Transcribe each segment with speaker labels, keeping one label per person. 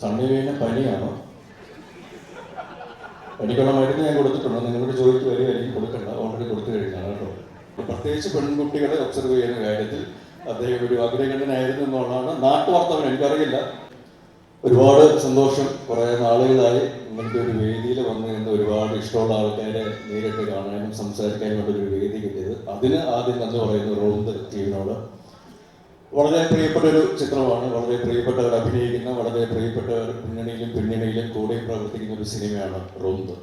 Speaker 1: സണ്ണിവേന പനിയാണോ? പനിക്കുള്ള മരുന്ന് ഞാൻ കൊടുത്തിട്ടുണ്ട്. നിങ്ങളോട് ചോദിച്ചു എനിക്ക് കൊടുക്കണ്ട. ഓൾറെഡി കൊടുത്തു കഴിഞ്ഞാണ് കേട്ടോ. പ്രത്യേകിച്ച് പെൺകുട്ടികളെ ഒബ്സർവ് ചെയ്യുന്ന കാര്യത്തിൽ അദ്ദേഹം ഒരു അഗ്രഗണ്യനായിരുന്നു എന്നുള്ളതാണ് നാട്ടുവാർത്തവൻ എനിക്കറിയില്ല. ഒരുപാട് സന്തോഷം. കുറേ നാളുകളായി ഇങ്ങനത്തെ ഒരു വേദിയിൽ വന്നു നിന്ന് ഒരുപാട് ഇഷ്ടമുള്ള ആൾക്കാരെ നേരിട്ട് കാണാനും സംസാരിക്കാനും ഒരു വേദി കിട്ടിയത് അതിന് ആദ്യം നന്ദി പറയുന്നു റോന്ത് ടീമിനോട് വളരെ പ്രിയപ്പെട്ട ഒരു ചിത്രമാണ്. വളരെ പ്രിയപ്പെട്ടവർ അഭിനയിക്കുന്ന വളരെ പ്രിയപ്പെട്ടവർ പിന്നണിയിലും പിന്നണിയിലും കൂടെ പ്രവർത്തിക്കുന്ന ഒരു സിനിമയാണ് റോന്ത്.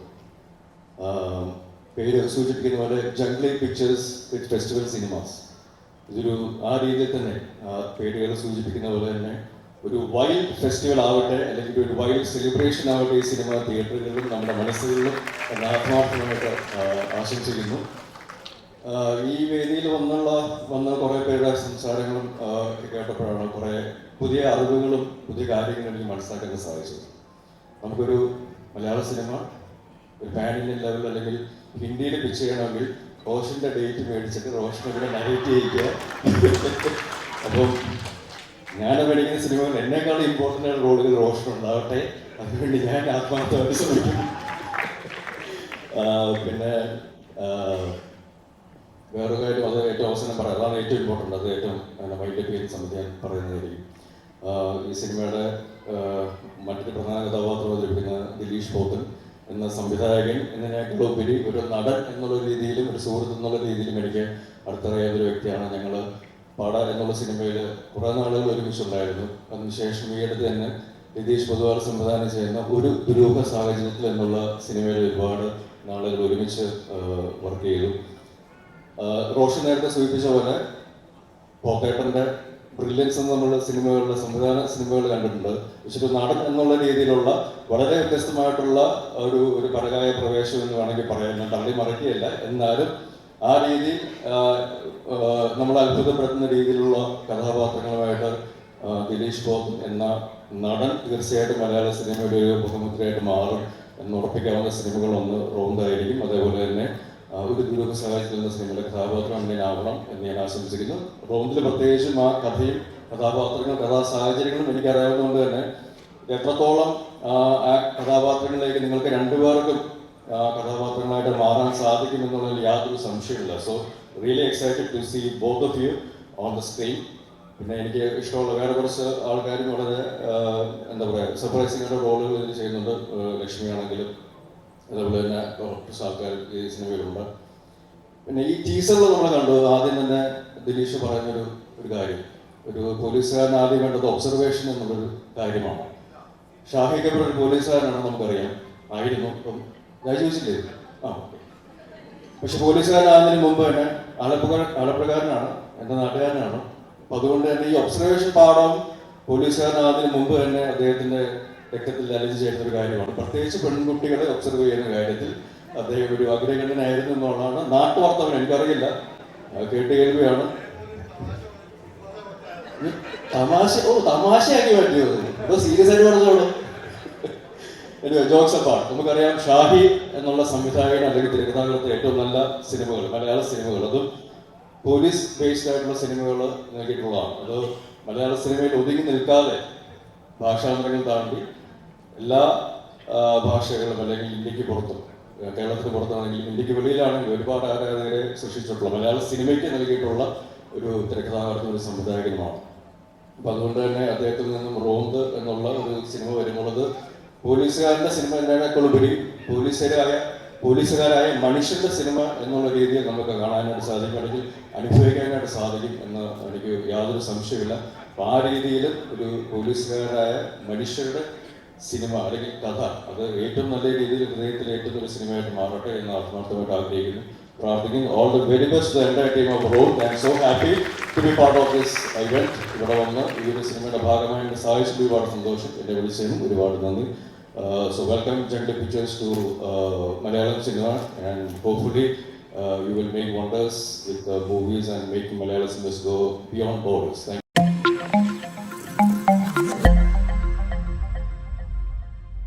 Speaker 1: പേര് സൂചിപ്പിക്കുന്ന പോലെ Jungli pictures with festival cinemas ഇതൊരു ആ രീതിയിൽ തന്നെ ആ പേരുകൾ സൂചിപ്പിക്കുന്ന പോലെ തന്നെ ഒരു വൈൽഡ് ഫെസ്റ്റിവൽ ആവട്ടെ അല്ലെങ്കിൽ ഒരു വൈൽഡ് സെലിബ്രേഷൻ ആവട്ടെ ഈ സിനിമ തിയേറ്ററുകളിലും നമ്മുടെ മനസ്സുകളിലും ആത്മാർത്ഥമായിട്ട് ആശംസിക്കുന്നു. ഈ വേദിയിൽ വന്നുള്ള വന്ന കുറേ പേരുടെ സംസാരങ്ങളും കേട്ടപ്പോഴാണ് കുറേ പുതിയ അറിവുകളും പുതിയ കാര്യങ്ങളും എനിക്ക് മനസ്സിലാക്കാൻ സാധിച്ചത്. നമുക്കൊരു മലയാള സിനിമ ഒരു പാൻ ലെവൽ അല്ലെങ്കിൽ ഹിന്ദിയിൽ പിച്ച് ചെയ്യണമെങ്കിൽ റോഷന്റെ ഡേറ്റ് മേടിച്ചിട്ട് റോഷൻ ഇവിടെ നരേറ്റ് ചെയ്യിക്കുക. അപ്പം ഞാൻ മേടിക്കുന്ന സിനിമകൾ എന്നെക്കാൾ ഇമ്പോർട്ടന്റ് ആയ റോളുകൾ റോഷൻ ഉണ്ടാവട്ടെ. അതിനുവേണ്ടി ഞാൻ ആത്മാർത്ഥമായിട്ട് ശ്രമിക്കും പിന്നെ വേറൊരു കാര്യം അത് ഏറ്റവും അവസാനം പറയാം. അതാണ് ഏറ്റവും ഇമ്പോർട്ടന്റ് അത് ഏറ്റവും മൈൻഡ് പേര് സമയത്ത് ഞാൻ പറയുന്നതായിരിക്കും. ഈ സിനിമയുടെ മറ്റൊരു പ്രധാന കഥാപാത്രം അവതരിപ്പിക്കുന്ന ദിലീഷ് പോത്തൻ എന്ന സംവിധായകൻ എന്നതിനേക്കാൾ ഉപരി ഒരു നടൻ എന്നുള്ള രീതിയിലും ഒരു സുഹൃത്ത് എന്നുള്ള രീതിയിലും എനിക്ക് അടുത്തറിയാവുന്ന ഒരു വ്യക്തിയാണ് ഞങ്ങൾ പാട എന്നുള്ള സിനിമയിൽ കുറേ നാളുകൾ ഒരുമിച്ചുണ്ടായിരുന്നു. അതിനുശേഷം ഈ അടുത്ത് തന്നെ രതീഷ് പൊതുവാൾ സംവിധാനം ചെയ്യുന്ന ഒരു ദുരൂഹ സാഹചര്യത്തിൽ എന്നുള്ള സിനിമയിൽ ഒരുപാട് നാളുകൾ ഒരുമിച്ച് വർക്ക് ചെയ്തു. റോഷൻ നേരത്തെ സൂചിപ്പിച്ച പോലെ പോത്തേട്ടന്റെ ബ്രില്യൻസ് എന്ന് നമ്മൾ സിനിമകളുടെ സംവിധാന സിനിമകൾ കണ്ടിട്ടുണ്ട്. പക്ഷെ നടൻ എന്നുള്ള രീതിയിലുള്ള വളരെ വ്യത്യസ്തമായിട്ടുള്ള ഒരു ഒരു പരകായ പ്രവേശം എന്ന് വേണമെങ്കിൽ പറയാം. ഞാൻ തള്ളി മറക്കുകയല്ല. എന്നാലും ആ രീതിയിൽ നമ്മൾ അത്ഭുതപ്പെടുത്തുന്ന രീതിയിലുള്ള കഥാപാത്രങ്ങളുമായിട്ട് ദിലീഷ് ബോബ് എന്ന നടൻ തീർച്ചയായിട്ടും മലയാള സിനിമയുടെ ഒരു മുഖമുദ്രയായിട്ട് മാറും എന്ന് ഉറപ്പിക്കാവുന്ന സിനിമകളൊന്ന് റോന്തായിരിക്കും അതേപോലെ തന്നെ ഒരു ദുരൂഹ സഹായിക്കുന്ന സിനിമയുടെ കഥാപാത്രം അങ്ങനെ ആവണം എന്ന് ഞാൻ ആശംസിക്കുന്നു. റോമിൽ പ്രത്യേകിച്ചും ആ കഥയും കഥാപാത്രങ്ങളും കഥാ സാഹചര്യങ്ങളും എനിക്കറിയാവുന്നതുകൊണ്ട് തന്നെ എത്രത്തോളം ആ, കഥാപാത്രങ്ങളിലേക്ക് നിങ്ങൾക്ക് രണ്ടുപേർക്കും കഥാപാത്രങ്ങളായിട്ട് മാറാൻ സാധിക്കും എന്നുള്ളതിൽ യാതൊരു സംശയമില്ല so really excited to see both of you on the screen പിന്നെ എനിക്ക് ഇഷ്ടമുള്ള വേറെ കുറച്ച് ആൾക്കാരും വളരെ എന്താ പറയുക സർപ്രൈസിംഗ് റോളുകൾ ചെയ്യുന്നുണ്ട്. ലക്ഷ്മി ആണെങ്കിലും അതേപോലെ തന്നെ കുറച്ച് ആൾക്കാർ ഈ സിനിമയിലുണ്ട്. പിന്നെ ഈ ടീസറിൽ നമ്മൾ കണ്ടു. ആദ്യം തന്നെ ദിലീഷ് പറയുന്നൊരു ഒരു കാര്യം. ഒരു പോലീസുകാരൻ ആദ്യം വേണ്ടത് ഒബ്സർവേഷൻ എന്നുള്ളൊരു കാര്യമാണ്. ഷാഹി കബീർ ഒരു പോലീസുകാരനാണെന്ന് നമുക്കറിയാം. ആയിരുന്നു. ഇപ്പം ഞാൻ ചോദിച്ചില്ലേ? ആ പക്ഷെ പോലീസുകാരനാകുന്നതിന് മുമ്പ് തന്നെ ആലപ്പുഴ ആലപ്പുഴക്കാരനാണ്. എന്റെ നാട്ടുകാരനാണ്. അപ്പം അതുകൊണ്ട് തന്നെ ഈ ഒബ്സർവേഷൻ പാഠം പോലീസുകാരനാകുന്നതിന് മുമ്പ് തന്നെ അദ്ദേഹത്തിന്റെ രക്തത്തിൽ അലഞ്ചു ചെയ്യുന്ന ഒരു കാര്യമാണ്. പ്രത്യേകിച്ച് പെൺകുട്ടികളെ ഒബ്സർവ് ചെയ്യുന്ന കാര്യത്തിൽ അദ്ദേഹം ഒരു അഗ്രഗണ്യനായിരുന്നു എന്നുള്ളതാണ് നാട്ടുവാർത്തവൻ എനിക്കറിയില്ല. കേട്ട് കേൾവിയാണ്. തമാശ ഓ തമാശയാക്കി പറ്റിയത് ഇപ്പൊ സീരിയസ് ആയിട്ട് പറഞ്ഞോളൂ. ജോക്സ് അപ്പാണ് നമുക്കറിയാം ഷാഹി എന്നുള്ള സംവിധായകൻ അല്ലെങ്കിൽ തിരുവനന്തപുരത്തെ ഏറ്റവും നല്ല സിനിമകൾ മലയാള സിനിമകൾ. അതും പോലീസ് ബേസ്ഡ് ആയിട്ടുള്ള സിനിമകൾ നേടിയിട്ടുള്ളതാണ് അത് മലയാള സിനിമയിൽ ഒതുങ്ങി നിൽക്കാതെ ഭാഷാന്തരങ്ങൾ താണ്ടി എല്ലാ ഭാഷകളും അല്ലെങ്കിൽ ഇന്ത്യയ്ക്ക് പുറത്തും കേരളത്തിന് പുറത്താണെങ്കിലും ഇന്ത്യയ്ക്ക് വെളിയിലാണെങ്കിൽ ഒരുപാട് ആരാധകരെ സൃഷ്ടിച്ചിട്ടുള്ള മലയാള സിനിമയ്ക്ക് നൽകിയിട്ടുള്ള ഒരു തിരക്കഥാകൃത്തും ഒരു സംവിധായകനുമാണ്. അപ്പൊ അതുകൊണ്ട് തന്നെ അദ്ദേഹത്തിൽ നിന്നും റോന്ത് എന്നുള്ള ഒരു സിനിമ വരുമ്പോൾ പോലീസുകാരന്റെ സിനിമ എന്നതിനേക്കാൾ ഉപരി പോലീസുകാരായ പോലീസുകാരായ മനുഷ്യന്റെ സിനിമ എന്നുള്ള രീതിയിൽ നമുക്ക് കാണാനായിട്ട് സാധിക്കും അല്ലെങ്കിൽ അനുഭവിക്കാനായിട്ട് സാധിക്കും എന്ന് എനിക്ക് യാതൊരു സംശയമില്ല അപ്പൊ ആ രീതിയിൽ ഒരു പോലീസുകാരായ മനുഷ്യരുടെ സിനിമ അല്ലെങ്കിൽ കഥ അത് ഏറ്റവും നല്ല രീതിയിൽ ഹൃദയത്തിൽ ഏറ്റവും സിനിമയായിട്ട് മാറട്ടെ എന്ന് ആത്മാർത്ഥമായിട്ട് ആഗ്രഹിക്കുന്നു. പ്രാർത്ഥിക്കുന്നു. ഓൾ ദി വെരി ബെസ്റ്റ് എന്റെ team of role I am so happy to be part of this event ഇവിടെ വന്ന് ഈ ഒരു സിനിമയുടെ ഭാഗമായി എന്നെ സഹായിച്ചത് ഒരുപാട് സന്തോഷം. എന്നെ വിളിച്ചതിനും ഒരുപാട് നന്ദി. So welcome Jungli pictures to Malayalam cinema and hopefully you will make wonders with movies and making Malayalam cinemas go beyond borders thank